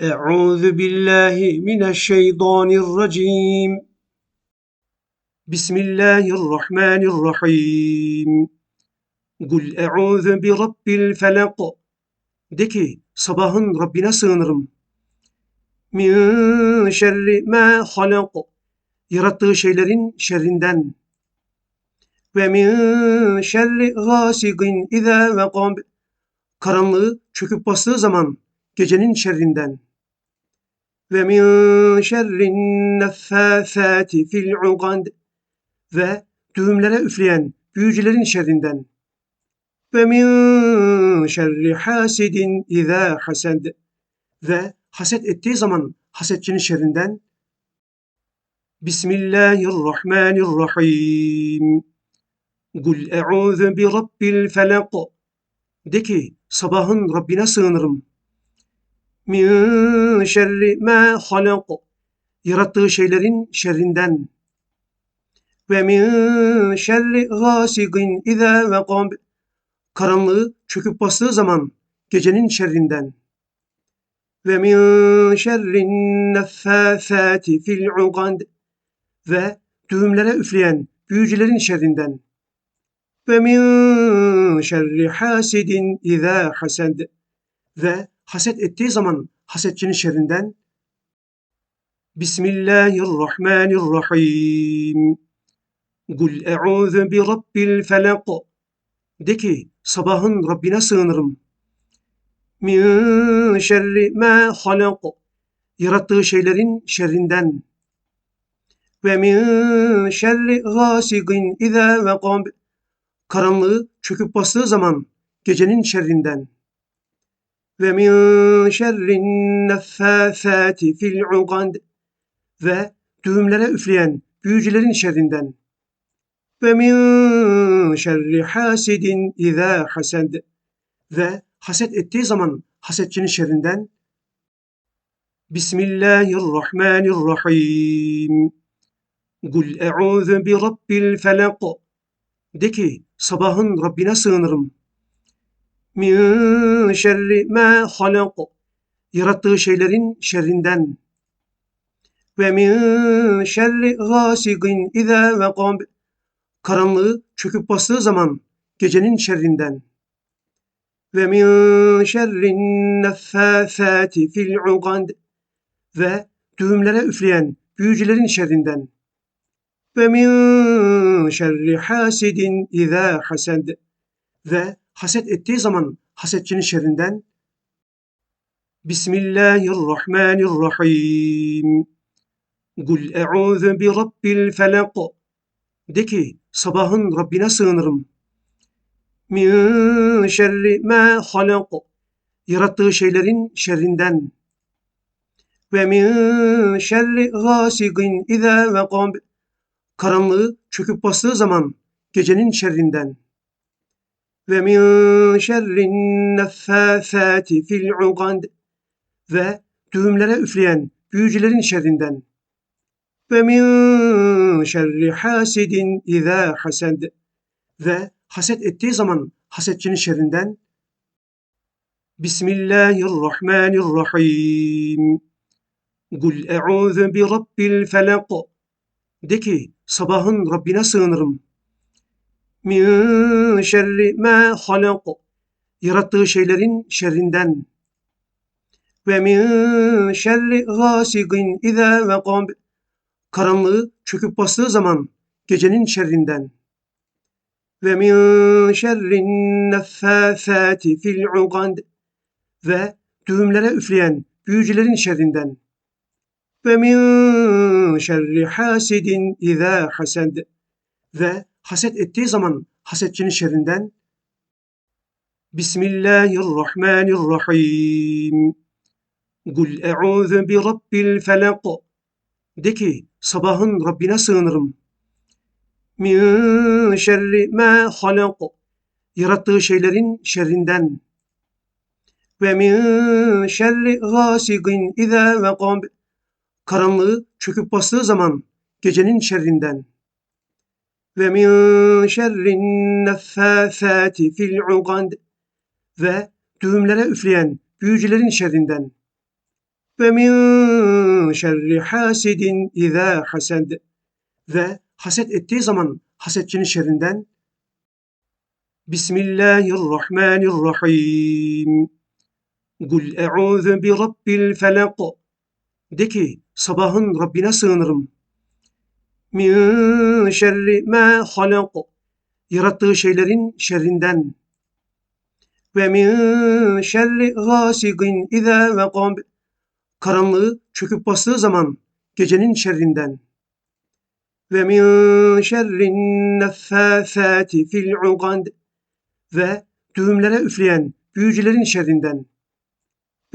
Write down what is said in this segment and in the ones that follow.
Euzu billahi mineşşeytanirracim. Bismillahirrahmanirrahim. Kul euzu bi rabbil felak. De ki sabahın Rabbine sığınırım. Min şerri ma halak. Yarattığı şeylerin şerrinden. Ve min şerri gâsigin izâ vekab. Karanlığı çöküp bastığı zaman gecenin şerrinden ve min şerrin neffâfâti fil ukad. Ve düğümlere üfleyen büyücülerin şerrinden. Ve min şerri hasidin izâ hased. Ve haset ettiği zaman hasetçinin şerrinden. Bismillahirrahmanirrahim. Kul e'ûzu bi rabbil felak. De ki sabahın Rabbine sığınırım. Min şerri ma halak. Yarattığı şeylerin şerrinden. Ve min şerri gâsigin izâ vekab. Karanlığı çöküp bastığı zaman gecenin şerrinden. Ve min şerrin neffâfâti fil ukad. Ve düğümlere üfleyen büyücülerin şerrinden. Ve min şerri hasidin izâ hased. Ve haset ettiği zaman hasetçinin şerrinden. Bismillahirrahmanirrahim. Kul e'ûzu bi rabbil felak. De ki sabahın Rabbine sığınırım. Min şerri ma halak. Yarattığı şeylerin şerrinden. Ve min şerri gâsigin izâ vekab. Karanlığı çöküp bastığı zaman gecenin şerrinden. Ve min şerrin neffâfâti fil ukad. Ve düğümlere üfleyen büyücülerin şerrinden. Ve min şerri hasidin izâ hased. Ve haset ettiği zaman hasetçinin şerrinden. Bismillahirrahmanirrahim. Kul e'ûzu bi rabbil felak. De ki sabahın Rabbine sığınırım. Min şerri ma halak. Yarattığı şeylerin şerrinden. Ve min şerri gâsigin izâ vekab. Karanlığı çöküp bastığı zaman gecenin şerrinden. Ve min şerrin neffâfâti fil ukad. Ve düğümlere üfleyen büyücülerin şerrinden. Ve min şerri hasidin izâ hased. Ve haset ettiği zaman hasetçinin şerrinden. Bismillahirrahmanirrahim. Kul e'ûzu bi rabbil felak. De ki sabahın Rabbine sığınırım. Min şerri ma halak. Yarattığı şeylerin şerrinden. Ve min şerri gâsigin izâ vekab. Karanlığı çöküp bastığı zaman gecenin şerrinden. Ve min şerrin neffâfâti fil ukad. Ve düğümlere üfleyen büyücülerin şerrinden. Ve min şerri hasidin izâ hased. Ve haset ettiği zaman hasetçinin şerrinden. Bismillahirrahmanirrahim. Kul e'ûzu bi rabbil felak. De ki sabahın Rabbine sığınırım. Min şerri ma halak. Yarattığı şeylerin şerrinden. Ve min şerri gâsigin izâ vekab. Karanlığı çöküp bastığı zaman gecenin şerrinden. Ve min şerrin neffâfâti fil ukad. Ve düğümlere üfleyen büyücülerin şerrinden. Ve min şerri hasidin izâ hased. Ve haset ettiği zaman hasetçinin şerrinden. Bismillahirrahmanirrahim. Kul e'ûzu bi rabbil felak. De ki sabahın Rabbine sığınırım. Min şerri ma halak. Yarattığı şeylerin şerrinden. Ve min şerri gâsigin izâ vekab. Karanlığı çöküp bastığı zaman gecenin şerrinden. Ve min şerrin neffâfâti fil ukad. Ve düğümlere üfleyen büyücülerin şerrinden. ve min şerri hasidin izâ hased ve haset ettiği zaman hasetçinin şerrinden Bismillahirrahmanirrahim Kul e'ûzu bi rabbil felak De ki sabahın Rabbine sığınırım. Min şerri ma halak Yarattığı şeylerin şerrinden. Ve min şerri gâsigin izâ vekab Karanlığı çöküp bastığı zaman gecenin şerrinden. Ve min şerrin neffâfâti fil ukad ve düğümlere üfleyen büyücülerin şerrinden.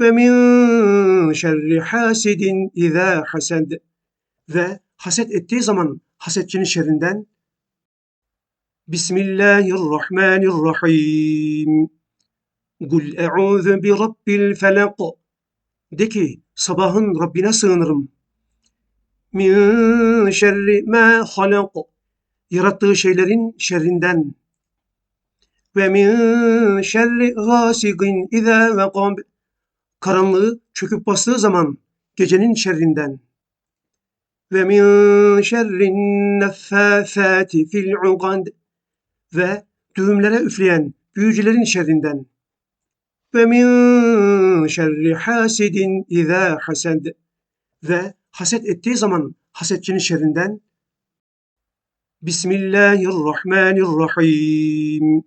Ve min şerri hasidin izâ hased ve haset ettiği zaman hasetçinin şerrinden. Bismillahirrahmanirrahim. Kul e'ûzu bi rabbil felak. De ki sabahın Rabbine sığınırım. Min şerri ma halak. Yarattığı şeylerin şerrinden. Ve min şerri gâsigin izâ vekab. Karanlığı çöküp bastığı zaman gecenin şerrinden. Ve min şerrin neffâfâti fil ukad. Ve düğümlere üfleyen büyücülerin şerrinden. Ve min şerri hasidin izâ hased. Ve haset ettiği zaman hasetçinin şerrinden. Bismillahirrahmanirrahim.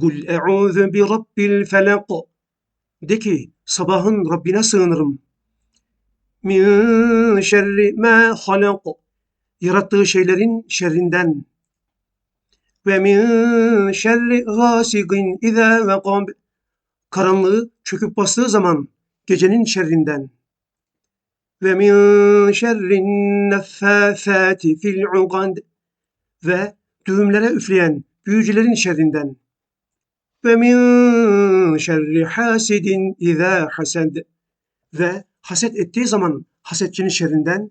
Kul e'ûzu bi rabbil felak. De ki sabahın Rabbine sığınırım. Min şerri ma halak. Yarattığı şeylerin şerrinden. Ve min şerri gâsigin izâ vekab. Karanlığı çöküp bastığı zaman gecenin şerrinden. Ve min şerrin neffâfâti fil ukad. Ve düğümlere üfleyen büyücülerin şerrinden. Ve min şerri hasidin izâ hased. Ve haset ettiği zaman hasetçinin şerrinden